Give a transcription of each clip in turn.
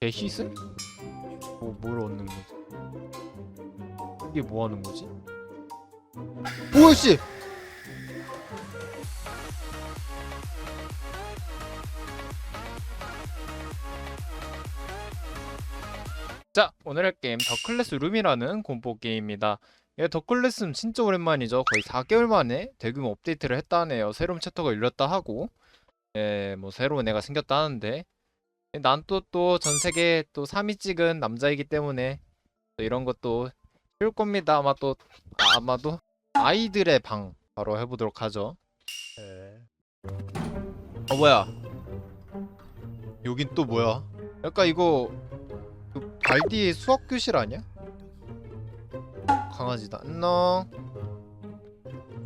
대시스? 뭐, 뭘 얻는 거지? 이게 뭐 하는 거지? 오씨! 자, 오늘 할 게임 더클래스 룸이라는 공포 게임입니다. 예, 더클래스는 진짜 오랜만이죠. 거의 4개월 만에 대규모 업데이트를 했다네요. 새로운 챕터가 열렸다 하고, 예, 뭐 새로운 애가 생겼다 하는데, 난 또 또 전 세계 또 3위 찍은 남자이기 때문에 또 이런 것도 쉬울 겁니다. 아마 또 아, 아마도 아이들의 방 바로 해보도록 하죠. 어 뭐야? 여긴 또 뭐야? 약간 이거 그 발디 수학 교실 아니야? 강아지다. 안녕.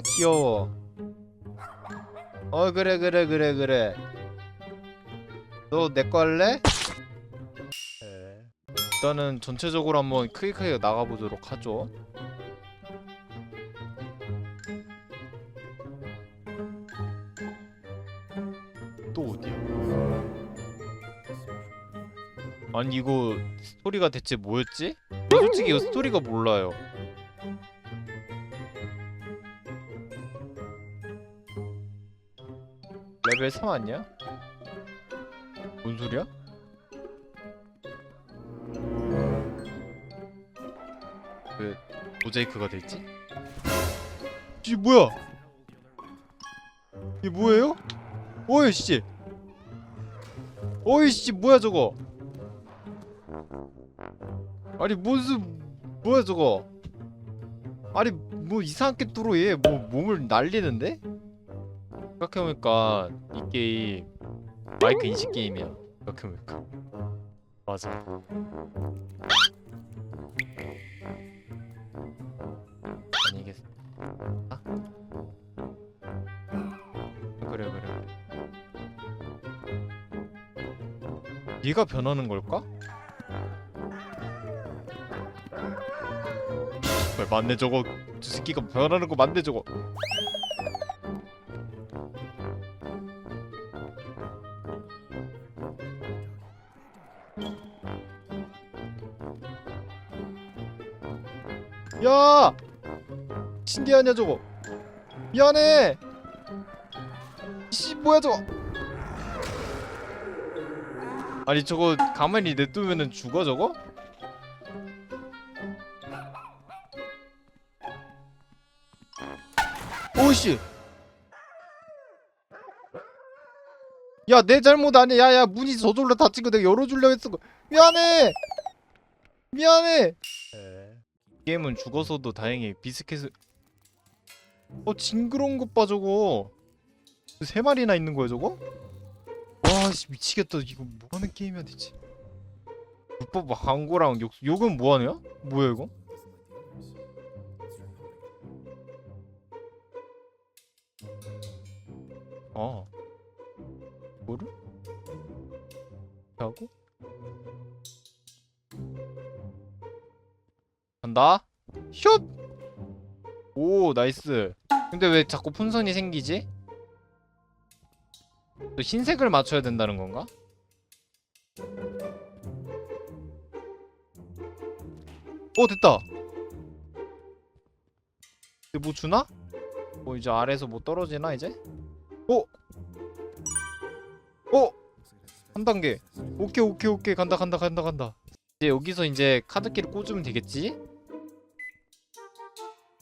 귀여워. 어 그래 그래 그래 그래. 너 내 거 할래? 일단은 전체적으로 한번 크게 크게 나가보도록 하죠. 또 어디야? 아니 이거 스토리가 대체 뭐였지? 저 솔직히 이거 스토리가 몰라요. 레벨 3 아니야? 뭔 소리야? 왜 모자이크가 돼 있지? 이게 뭐야? 이게 뭐예요? 어이 씨 어이 씨 뭐야 저거 아니 무슨 뭐야 저거 아니 뭐 이상하게 뚫어 얘뭐 몸을 날리는데? 생각해보니까 이 게임 마이크 인식 게임이야. 생각해보니까. 맞아. 아니겠어 아? 그래 그래. 얘가 변하는 걸까? 왜 맞네 저거. 저 새끼가 변하는 거 맞네 저거 야! 신기하냐 저거? 미안해! 씨 뭐야 저거? 아니 저거 가만히 냅두면은 죽어 저거? 오씨! 야 내 잘못 아니야. 야야 문이 저절로 닫힌 거 내가 열어주려고 했어. 미안해! 미안해 게임은 죽어서도 다행히 비스켓을 어 징그러운 것봐 저거 세 마리나 있는 거야 저거? 와 씨 미치겠다 이거 뭐 하는 게임이야 대체 불법 광고랑 욕 욕은 뭐 하냐? 뭐야 이거? 아 뭐를? 간다 슛! 오 나이스 근데 왜 자꾸 풍선이 생기지? 또 흰색을 맞춰야 된다는 건가? 오 됐다 이제 뭐 주나? 뭐 이제 아래에서 뭐 떨어지나 이제? 오! 오! 한 단계 오케이 오케이 오케이 간다 간다 간다 간다 이제 여기서 이제 카드키를 꽂으면 되겠지?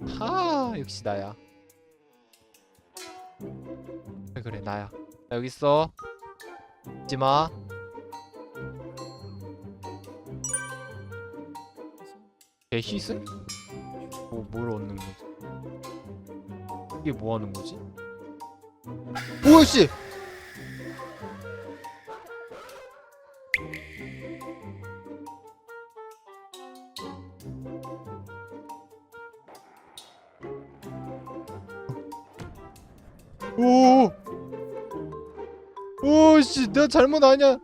하 역시 나야 그래 그래 나야 나 여기 있어 잊지마 대시스? 뭐, 뭘 얻는 거지? 이게 뭐 하는 거지? 오씨! 오! 오 씨, 내가 잘못 아니야.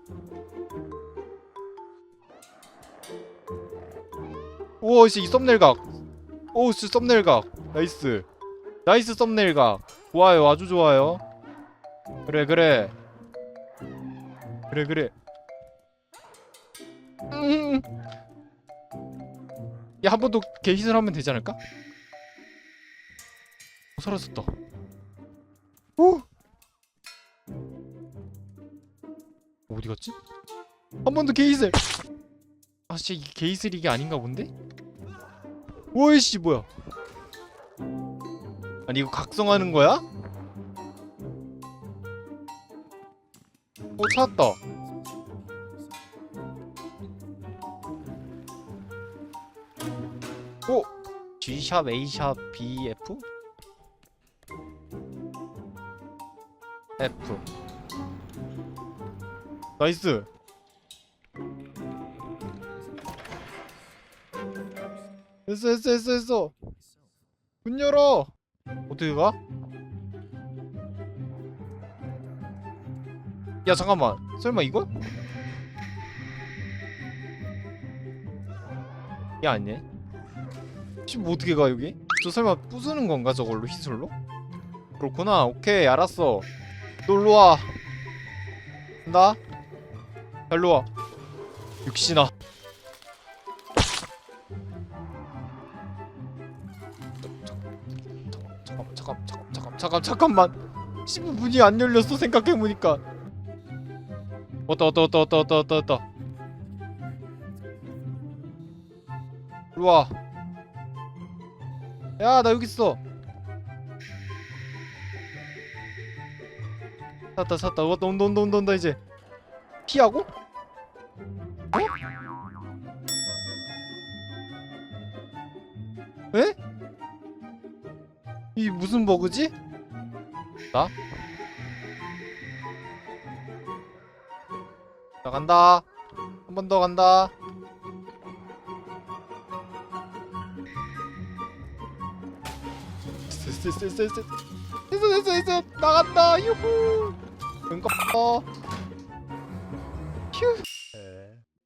오씨, 이 썸네일 각. 오 씨, 썸네일 각. 나이스. 나이스 썸네일 각. 좋아요, 아주 좋아요. 그래, 그래. 그래, 그래. 음. 야 한 번더 게이트를 하면 되지 않을까? 어, 사라졌다. 오. 어디 갔지? 한 번 더 게이슬. 아 진짜 이게 게이슬 이게 아닌가 본데? 오이씨 뭐야? 아니 이거 각성하는 거야? 어 찾았다. 오 G샵 A샵 BF F. 나이스. 됐어 됐어 됐어 됐어. 문 열어. 어떻게 가? 야 잠깐만. 설마 이거? 야 아니네. 지금 뭐 어떻게 가 여기? 저 설마 부수는 건가 저걸로? 희술로? 그렇구나. 오케이 알았어 너 일로와. 간다. 자, 일로와. 역시나 잠깐 잠깐 잠깐 잠깐 잠깐 잠깐만. 15분이 안 열렸어 생각해보니까. 왔다 왔다 왔다 왔다 왔다 왔다 왔다. 일로와. 야나 여기 있어 샀다 샀다 왔다 온다 온다 온다 온다 이제 피하고? 어? 에? 이 무슨 버그지? 나? 나 간다 한 번 더 간다 됐어 됐어 됐어 됐어 됐어 나간다 유후 응갑다. 휴.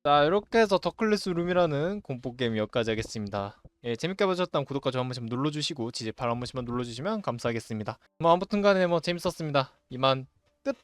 자 이렇게 해서 더클래스 룸이라는 공포 게임 여기까지 하겠습니다. 예 재밌게 보셨다면 구독과 좋아요 한 번씩 눌러주시고 지지발 한 번씩만 눌러주시면 감사하겠습니다. 뭐 아무튼간에 뭐 재밌었습니다. 이만 끝